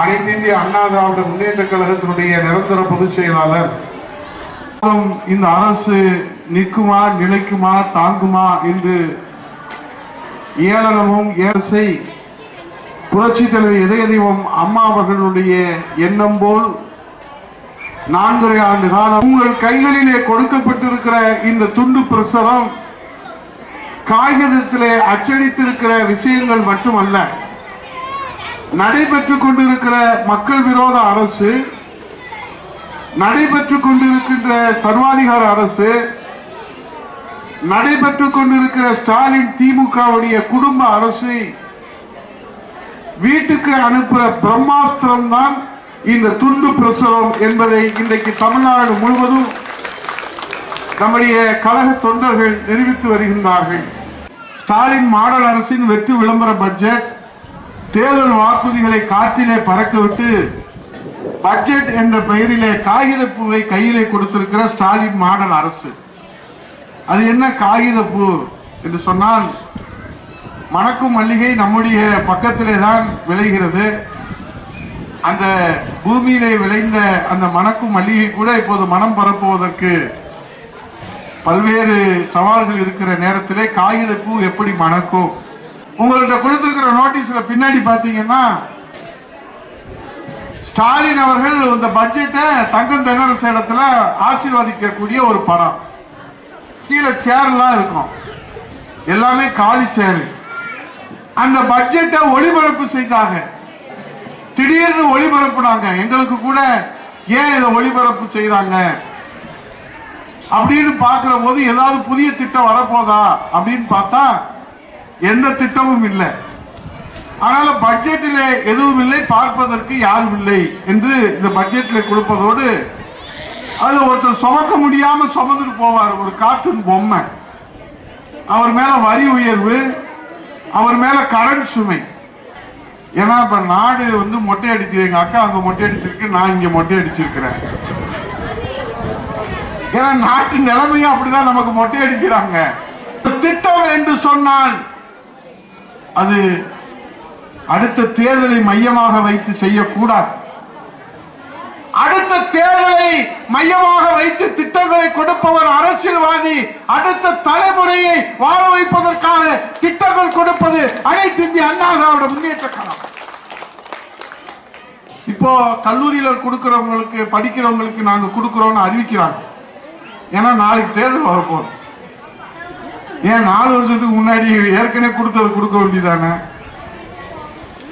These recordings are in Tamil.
அனைத்து இந்திய அண்ணா திராவிட முன்னேற்ற கழகத்தினுடைய நிரந்தர பொதுச் செயலாளர். இந்த அரசு நிற்குமா நிலைக்குமா தாங்குமா என்று ஏளனமும் ஏசை புரட்சி தலைவர் இதய தெய்வம் அம்மா அவர்களுடைய எண்ணம் போல் நான்கரை ஆண்டு காலம் உங்கள் கைகளிலே கொடுக்கப்பட்டிருக்கிற இந்த துண்டு பிரசுரம் காகிதத்திலே அச்சடித்திருக்கிற விஷயங்கள் மட்டுமல்ல. நடைபெற்றுக் கொண்டிருக்கிற மக்கள் விரோத அரசு நடைபெற்றுக் கொண்டிருக்கின்ற சர்வாதிகார அரசு நடைபெற்றுக் கொண்டிருக்கிற ஸ்டாலின் திமுகவுடைய குடும்ப அரசு வீட்டுக்கு அனுப்புற பிரம்மாஸ்திரம் தான் இந்த துண்டு பிரசுரம் என்பதை இன்றைக்கு தமிழ்நாடு முழுவதும் நம்முடைய கழக தொண்டர்கள் நிரூபித்து வருகின்றார்கள். ஸ்டாலின் மாடல் அரசின் வெற்றி விளம்பர பட்ஜெட் தேர்தல் வாக்குறுதிகளை காற்றிலே பறக்கவிட்டு பட்ஜெட் என்ற பெயரிலே காகித பூவை கையிலே கொடுத்திருக்கிற ஸ்டாலின் மாடல் அரசு. அது என்ன காகித பூ என்று சொன்னால் மணக்கும் மல்லிகை நம்முடைய பக்கத்திலே தான் விளைகிறது. அந்த பூமியிலே விளைந்த அந்த மணக்கும் மல்லிகை கூட இப்போது மனம் பரப்புவதற்கு பல்வேறு சவால்கள் இருக்கிற நேரத்திலே காகித பூ எப்படி மணக்கும்? உங்கள்கிட்ட கொடுத்திருக்கிற நோட்டீஸ்ல பின்னாடி பாத்தீங்கன்னா ஸ்டாலின் அவர்கள் இந்த பட்ஜெட்டை தங்கம் தென்னரசு இடத்துல ஆசீர்வாதிக்கக்கூடிய ஒரு படம். கீழே சேர்லாம் இருக்கும். எல்லாமே காலி சேர் அந்த பட்ஜெட்டை ஒளிபரப்பு செய்தாங்க. திடீர்னு ஒளிபரப்புனாங்க. எங்களுக்கு கூட ஏன் இதை ஒளிபரப்பு செய்யறாங்க அப்படின்னு பார்க்கிற போது ஏதாவது புதிய திட்டம் வரப்போதா அப்படின்னு பார்த்தா எந்த திட்டமும் இல்லை. ஆனால் பட்ஜெட்டில் எதுவும் இல்லை பார்ப்பதற்கு யாரும் இல்லை என்று இந்த பட்ஜெட்டில் கொடுப்பதோடு அது ஒருத்தர் சுமக்க முடியாமல் சுமந்துட்டு போவார் ஒரு கார்ட்டூன் பொம்மை. அவர் மேலே வரி உயர்வு அவர் மேலே கரண்ட் சுமை. ஏன்னா இப்போ நாடு வந்து மொட்டை அடிச்சு எங்க அக்கா அங்கே மொட்டை அடிச்சிருக்கு நான் இங்கே மொட்டை அடிச்சிருக்கிறேன். ஏன்னா நாட்டு நிலைமையும் அப்படிதான் நமக்கு மொட்டை அடிக்கிறாங்க. திட்டம் என்று சொன்னால் அது அடுத்த தேர்தலை மையமாக வைத்து செய்யக்கூடாது. அடுத்த தேர்தலை மையமாக வைத்து திட்டங்களை கொடுப்பவர் அரசியல்வாதி அடுத்த தலைமுறையை வாழ வைப்பதற்கான திட்டங்கள் கொடுப்பது அனைத்து இந்திய அண்ணா திராவிட முன்னேற்ற கழகம். இப்போ கல்லூரியில கொடுக்கிறவங்களுக்கு படிக்கிறவங்களுக்கு நாங்க கொடுக்கிறோம்னு அறிவிக்கிறாங்க. ஏன்னா நாளைக்கு தேர்தல் வரப்போகுது. ஏன் நாலு வருஷத்துக்கு முன்னாடி ஏற்கனவே கொடுத்தது கொடுக்க வேண்டியதானே?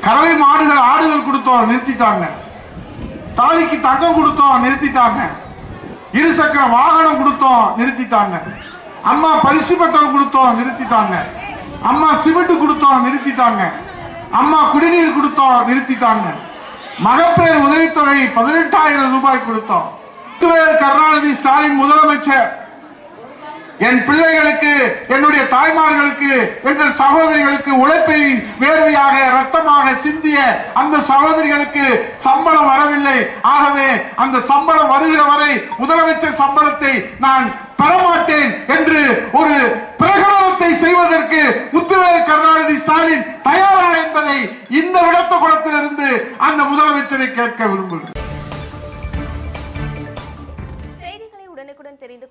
கறவை மாடுகள் ஆடுகள் கொடுத்தோம் நிறுத்திட்டாங்க. தாலிக்கு தங்கம் கொடுத்தோம் நிறுத்திட்டாங்க. இருசக்கர வாகனம் கொடுத்தோம் நிறுத்திட்டாங்க. அம்மா பரிசு பட்டம் கொடுத்தோம் நிறுத்திட்டாங்க. அம்மா சிமெண்ட் கொடுத்தோம் நிறுத்திட்டாங்க. அம்மா குடிநீர் கொடுத்தோம் நிறுத்திட்டாங்க. மகப்பேர் உதவித்தொகை பதினெட்டாயிரம் ரூபாய் கொடுத்தோம். கருணாநிதி ஸ்டாலின் முதலமைச்சர் என் பிள்ளைகளுக்கு என்னுடைய தாய்மார்களுக்கு எங்கள் சகோதரிகளுக்கு உழைப்பை வேர்வையாக ரத்தமாக சிந்திய அந்த சகோதரிகளுக்கு சம்பளம் வரவில்லை. ஆகவே அந்த சம்பளம் வருகிற வரை முதலமைச்சர் சம்பளத்தை நான் பெறமாட்டேன் என்று ஒரு பிரகடனத்தை செய்வதற்கு முத்துவேல் கருணாநிதி ஸ்டாலின் தயாரா என்பதை இந்த விடத்த குளத்திலிருந்து அந்த முதலமைச்சரை கேட்க விரும்புகிறேன்.